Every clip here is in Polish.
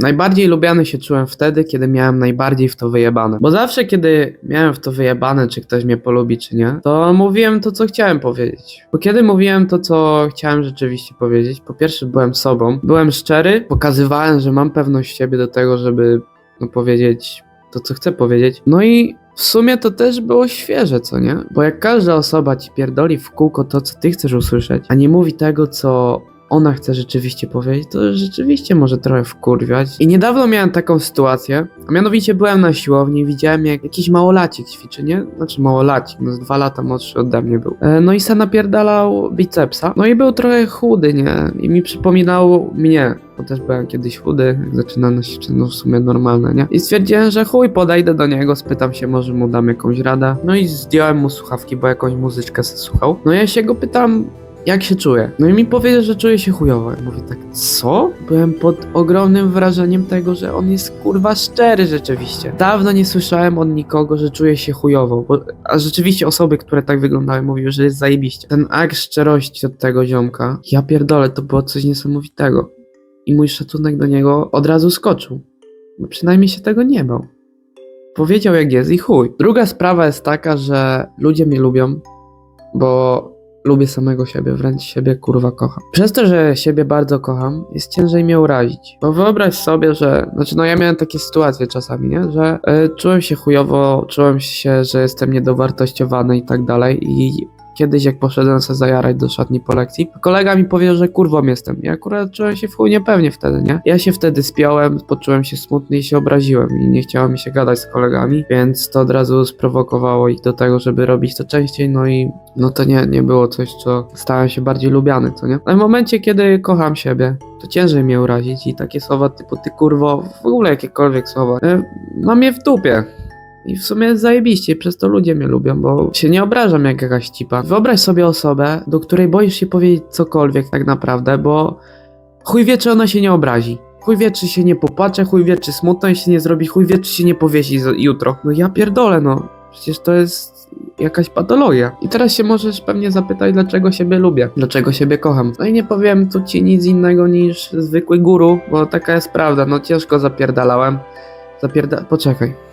Najbardziej lubiany się czułem wtedy, kiedy miałem najbardziej w to wyjebane. Bo zawsze, kiedy miałem w to wyjebane, czy ktoś mnie polubi, czy nie, to mówiłem to, co chciałem powiedzieć. Bo kiedy mówiłem to, co chciałem rzeczywiście powiedzieć, po pierwsze byłem sobą, byłem szczery, pokazywałem, że mam pewność siebie do tego, żeby no, powiedzieć to, co chcę powiedzieć. No i w sumie to też było świeże, co nie? Bo jak każda osoba ci pierdoli w kółko to, co ty chcesz usłyszeć, a nie mówi tego, co ona chce rzeczywiście powiedzieć, to rzeczywiście może trochę wkurwiać. I niedawno miałem taką sytuację, a mianowicie byłem na siłowni i widziałem jak jakiś małolacik ćwiczy, nie? Znaczy małolacik, no z dwa lata młodszy ode mnie był. E, no i se napierdalał bicepsa, no i był trochę chudy, nie? I mi przypominał mnie, bo też byłem kiedyś chudy, jak zaczynałem na siłce, no w sumie normalne, nie? I stwierdziłem, że chuj, podejdę do niego, spytam się, może mu dam jakąś radę. No i zdjąłem mu słuchawki, bo jakąś muzyczkę słuchał. No ja się go pytam, jak się czuję? No i mi powiedział, że czuję się chujowo. Ja mówię tak, co? Byłem pod ogromnym wrażeniem tego, że on jest kurwa szczery rzeczywiście. Dawno nie słyszałem od nikogo, że czuje się chujowo, bo, a rzeczywiście osoby, które tak wyglądały, mówiły, że jest zajebiście. Ten akt szczerości od tego ziomka, ja pierdolę, to było coś niesamowitego. I mój szacunek do niego od razu skoczył. Bo przynajmniej się tego nie bał. Powiedział jak jest i chuj. Druga sprawa jest taka, że ludzie mnie lubią, bo lubię samego siebie, wręcz siebie kurwa kocham. Przez to, że siebie bardzo kocham, jest ciężej mnie urazić. Bo wyobraź sobie, że, znaczy no ja miałem takie sytuacje czasami, nie? Że y, czułem się chujowo, czułem się, że jestem niedowartościowany i tak dalej i kiedyś jak poszedłem sobie zajarać do szatni po lekcji, kolega mi powiedział, że kurwą jestem. Ja akurat czułem się w chuj niepewnie wtedy, nie? Ja się wtedy spiąłem, poczułem się smutny i się obraziłem i nie chciało mi się gadać z kolegami, więc to od razu sprowokowało ich do tego, żeby robić to częściej, no i no to nie, nie było coś, co stałem się bardziej lubiany, co nie? Ale w momencie, kiedy kocham siebie, to ciężej mnie urazić i takie słowa typu ty kurwo, w ogóle jakiekolwiek słowa, y, mam je w dupie. I w sumie zajebiście, przez to ludzie mnie lubią, bo się nie obrażam jak jakaś cipa. Wyobraź sobie osobę, do której boisz się powiedzieć cokolwiek tak naprawdę, bo chuj wie, czy ona się nie obrazi. Chuj wie, czy się nie popłacze, chuj wie, czy smutno się nie zrobi, chuj wie, czy się nie powiesi jutro. No ja pierdolę, no. Przecież to jest jakaś patologia. I teraz się możesz pewnie zapytać, dlaczego siebie lubię, dlaczego siebie kocham. No i nie powiem tu ci nic innego niż zwykły guru, bo taka jest prawda, no ciężko zapierdalałem. Zapierda... Poczekaj.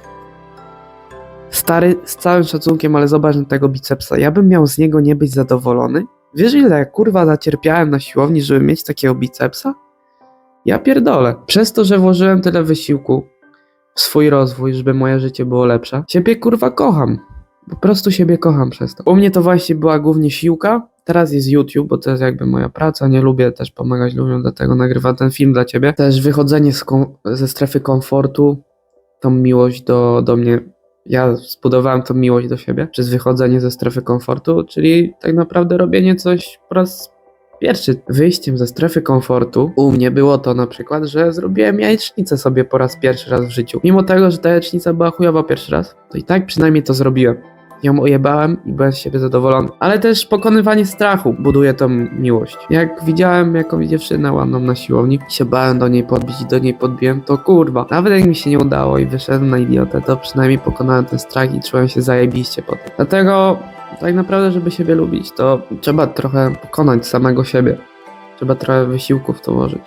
Stary, z całym szacunkiem, ale zobacz na tego bicepsa. Ja bym miał z niego nie być zadowolony? Wiesz ile kurwa zacierpiałem na siłowni, żeby mieć takiego bicepsa? Ja pierdolę. Przez to, że włożyłem tyle wysiłku w swój rozwój, żeby moje życie było lepsze, siebie kurwa kocham. Po prostu siebie kocham przez to. U mnie to właśnie była głównie siłka, teraz jest YouTube, bo to jest jakby moja praca, nie lubię też pomagać ludziom, dlatego nagrywam ten film dla ciebie. Też wychodzenie ze strefy komfortu, tą miłość do, do mnie ja zbudowałem tą miłość do siebie przez wychodzenie ze strefy komfortu, czyli tak naprawdę robienie coś po raz pierwszy. Wyjściem ze strefy komfortu u mnie było to na przykład, że zrobiłem jajecznicę sobie po raz pierwszy raz w życiu. Mimo tego, że ta jajecznica była chujowa pierwszy raz, to i tak przynajmniej to zrobiłem. Ją ojebałem i byłem z siebie zadowolony. Ale też pokonywanie strachu buduje tą miłość. Jak widziałem jakąś dziewczynę ładną na siłowni, się bałem do niej podbić i do niej podbiłem, to kurwa. Nawet jak mi się nie udało i wyszedłem na idiotę, to przynajmniej pokonałem ten strach i czułem się zajebiście potem. Dlatego tak naprawdę, żeby siebie lubić, to trzeba trochę pokonać samego siebie. Trzeba trochę wysiłku w to włożyć.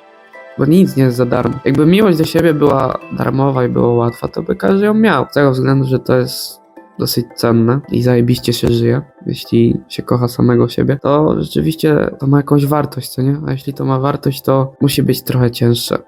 Bo nic nie jest za darmo. Jakby miłość do siebie była darmowa i była łatwa, to by każdy ją miał. Z tego względu, że to jest dosyć cenne i zajebiście się żyje. Jeśli się kocha samego siebie, to rzeczywiście to ma jakąś wartość, co nie? A jeśli to ma wartość, to musi być trochę cięższe.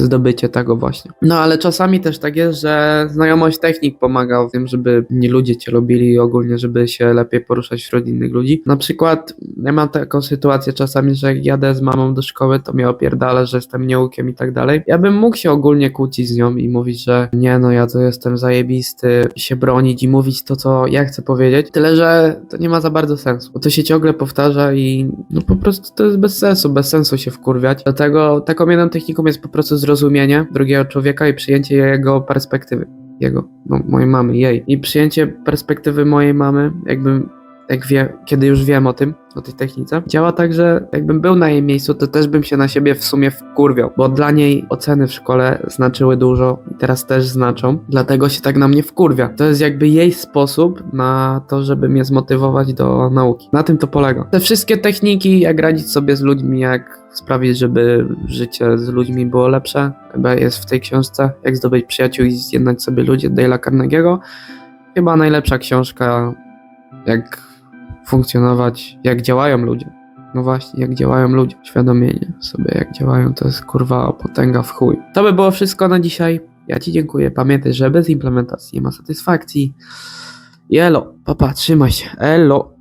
Zdobycie tego właśnie. No ale czasami też tak jest, że znajomość technik pomaga w tym, żeby inni ludzie cię lubili i ogólnie, żeby się lepiej poruszać wśród innych ludzi. Na przykład ja mam taką sytuację czasami, że jak jadę z mamą do szkoły, to mnie opierdala, że jestem nieukiem i tak dalej. Ja bym mógł się ogólnie kłócić z nią i mówić, że nie no, ja to jestem zajebisty, się bronić i mówić to, co ja chcę powiedzieć. Tyle, że to nie ma za bardzo sensu, bo to się ciągle powtarza i no po prostu to jest bez sensu, bez sensu się wkurwiać. Dlatego taką jedną techniką jest po prostu zrozumienie drugiego człowieka i przyjęcie jego perspektywy. Jego, no, mojej mamy, jej. I przyjęcie perspektywy mojej mamy, jakby jak wie, kiedy już wiem o tym, o tej technice, działa tak, że jakbym był na jej miejscu, to też bym się na siebie w sumie wkurwiał, bo dla niej oceny w szkole znaczyły dużo i teraz też znaczą, dlatego się tak na mnie wkurwia. To jest jakby jej sposób na to, żeby mnie zmotywować do nauki. Na tym to polega. Te wszystkie techniki, jak radzić sobie z ludźmi, jak sprawić, żeby życie z ludźmi było lepsze, chyba jest w tej książce, jak zdobyć przyjaciół i zjednać sobie ludzi Dale'a Carnegie'ego. Chyba najlepsza książka, jak funkcjonować, jak działają ludzie. No właśnie, jak działają ludzie. Świadomienie sobie, jak działają, to jest kurwa potęga w chuj. To by było wszystko na dzisiaj. Ja Ci dziękuję. Pamiętaj, że bez implementacji nie ma satysfakcji. I elo, papa, trzymaj się. Elo.